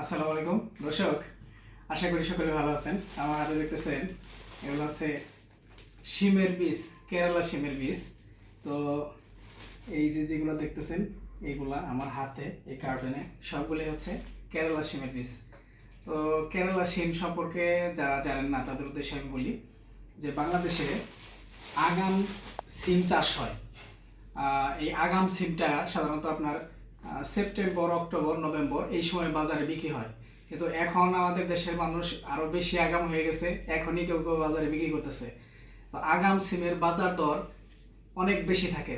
আসসালামু আলাইকুম। দর্শক, আশা করি সকলে ভালো আছেন। আমার হাতে দেখতেছেন, এগুলো হচ্ছে শিমের বীজ, কেরালা শিমের বীজ। তো এই যে যেগুলো দেখতেছেন এইগুলা আমার হাতে, এই কার্টুনে সবগুলোই হচ্ছে কেরালা শিমের বীজ। তো কেরালা শিম সম্পর্কে যারা জানেন না, তাদের উদ্দেশ্যে আমি বলি যে বাংলাদেশে আগাম সিম চাষ হয়। এই আগাম সিমটা সাধারণত আপনার সেপ্টেম্বর, অক্টোবর, নভেম্বর এই সময় বাজারে বিক্রি হয়। কিন্তু এখন আমাদের দেশের মানুষ আরও বেশি আগাম হয়ে গেছে, এখনই কেউ কেউ বাজারে বিক্রি করতেছে। আগাম সিমের বাজার দর অনেক বেশি থাকে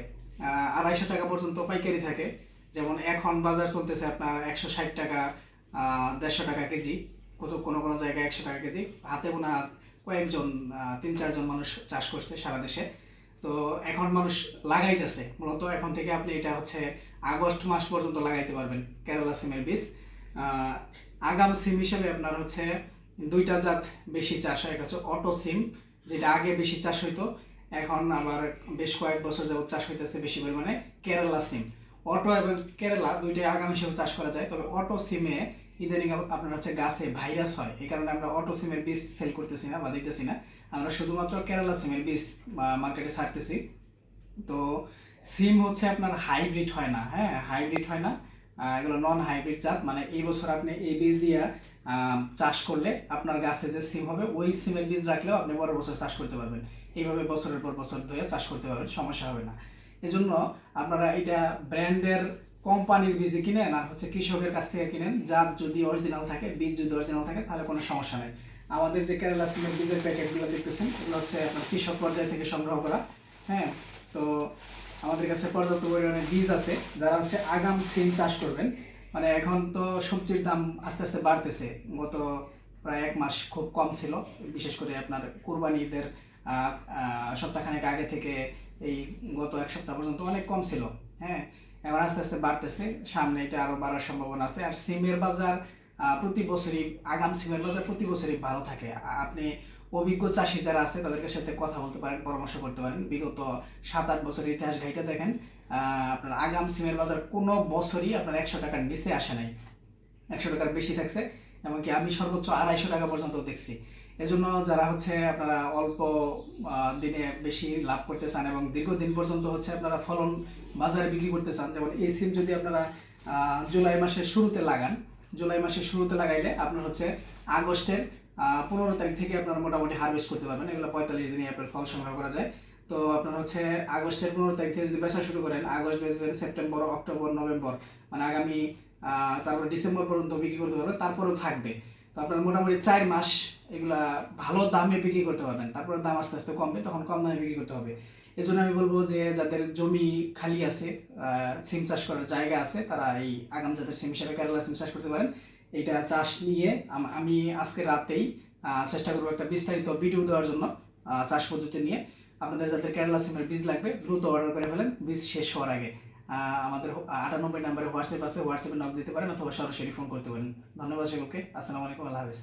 আড়াইশো টাকা পর্যন্ত পাইকারি থাকে। যেমন এখন বাজার চলতেছে আপনার একশো ষাট টাকা দেড়শো টাকা কেজি, কত কোনো কোনো জায়গায় একশো টাকা কেজি। হাতে গোনা কয়েকজন তিন চারজন মানুষ চাষ করছে সারা দেশে। তো এখন মানুষ লাগাইতেছে। মূলত এখন থেকে আপনি এটা হচ্ছে আগস্ট মাস পর্যন্ত লাগাইতে পারবেন, কেরালা সিমের বীজ। আগাম সিম হিসেবে আপনার হচ্ছে দুইটা জাত বেশি চাষ হয় হচ্ছে অটো সিম, যেটা আগে বেশি চাষ হইতো, এখন আবার বেশ কয়েক বছর যাবত চাষ হইতেছে বেশি পরিমাণে, কেরালা সিম। অটো এবং কেরালা দুইটাই আগাম হিসেবে চাষ করা যায়, তবে অটো সিমে ইদানিং আপনার হচ্ছে গাছে ভাইরাস হয়। এই কারণে আমরা অটো সিমের বীজ সেল করতেছি না বা দিতেছি না। আমরা শুধুমাত্র কেরালা সিমের বীজ মার্কেটে ছাড়তেছি। তো সিম হচ্ছে আপনার হাইব্রিড হয় না হ্যাঁ? হাইব্রিড হয় না। এগুলো নন হাইব্রিড জাত। মানে এই বছর আপনি এই বীজ দিয়ে চাষ করলে আপনার গাছে যে সিম হবে, ওই সিমের বীজ রাখলেও আপনি বড় বছর চাষ করতে পারবেন। এইভাবে বছরের পর বছর ধরে চাষ করতে পারবেন, সমস্যা হবে না। এজন্য আপনারা এটা ব্র্যান্ডের কোম্পানির বীজ কিনেন আর হচ্ছে কৃষকের কাছ থেকে কিনেন, যার যদি অরিজিনাল থাকে, বীজ যদি অরিজিনাল থাকে, তাহলে কোনো সমস্যা নেই। আমাদের যে কেরালা সিমের বীজের প্যাকেটগুলো দেখতেছেন, এগুলো হচ্ছে আপনার কৃষক পর্যায় থেকে সংগ্রহ করা হ্যাঁ? তো আমাদের কাছে পর্যাপ্ত পরিমাণে বীজ আছে, যারা হচ্ছে আগাম সিম চাষ করবেন। মানে এখন তো সবজির দাম আস্তে আস্তে বাড়তেছে। গত প্রায় এক মাস খুব কম ছিল, বিশেষ করে আপনার কুরবানি ঈদের সপ্তাহখানেক আগে থেকে এই গত এক সপ্তাহ পর্যন্ত অনেক কম ছিল হ্যাঁ? এবার আস্তে আস্তে বাড়তেছে, সামনে এটা আরও বাড়ার সম্ভাবনা আছে। আর সিমের বাজার প্রতি বছরই, আগাম সিমের বাজার প্রতি বছরই ভালো থাকে। আপনি অভিজ্ঞ চাষি যারা আছে, তাদেরকে সাথে কথা বলতে পারেন, পরামর্শ করতে পারেন। বিগত সাত আট বছরের ইতিহাস ঘাইটা দেখেন আপনার আগাম সিমের বাজার কোনো বছরই আপনার একশো টাকার নিচে আসে নাই। একশো টাকার বেশি থাকছে। এমনকি আমি সর্বোচ্চ আড়াইশো টাকা পর্যন্ত দেখছি। এজন্য যারা হচ্ছে আপনারা অল্প দিনে বেশি লাভ করতে চান এবং দীর্ঘদিন পর্যন্ত হচ্ছে আপনারা ফলন বাজারে বিক্রি করতে চান, যেমন এই সিম যদি আপনারা জুলাই মাসের শুরুতে লাগান, জুলাই মাসের শুরুতে লাগাইলে আপনার হচ্ছে আগস্টের পনেরো তারিখ থেকে আপনারা মোটামুটি হারভেস্ট করতে পারবেন। এগুলো পঁয়তাল্লিশ দিনে আপনার ফল সংগ্রহ করা যায়। তো আপনার হচ্ছে আগস্টের পনেরো তারিখ থেকে যদি বেচা শুরু করেন, আগস্ট বেচবেন, সেপ্টেম্বর, অক্টোবর, নভেম্বর মানে আগামী তারপর ডিসেম্বর পর্যন্ত বিক্রি করতে পারবেন, তারপরেও থাকবে। তো আপনার মোটামুটি চার মাস এগুলা ভালো দামে বিক্রি করতে পারবেন। তারপরে দাম আস্তে আস্তে কমবে, তখন কম দামে বিক্রি করতে হবে। এই জন্য আমি বলব যে, যাদের জমি খালি আছে সিম চাষ করার জায়গা আছে, তারা এই আগাম জাতের সিম হিসাবে কেরালা সিম চাষ করতে পারেন। এটা চাষ নিয়ে আমি আজকে রাতেই চেষ্টা করব একটা বিস্তারিত ভিডিও দেওয়ার জন্য চাষ পদ্ধতি নিয়ে। আপনাদের যাদের কেরালা সিমের বীজ লাগবে, দ্রুত অর্ডার করে ফেলেন, বীজ শেষ হওয়ার আগে। আমাদের আটানব্বই নাম্বারে হোয়াটসঅ্যাপ আছে, হোয়াটসঅ্যাপে নক দিতে পারেন অথবা সরাসরি ফোন করতে পারেন। ধন্যবাদ সকলকে আসসালামু আলাইকুম, আল্লাহ হাফেজ।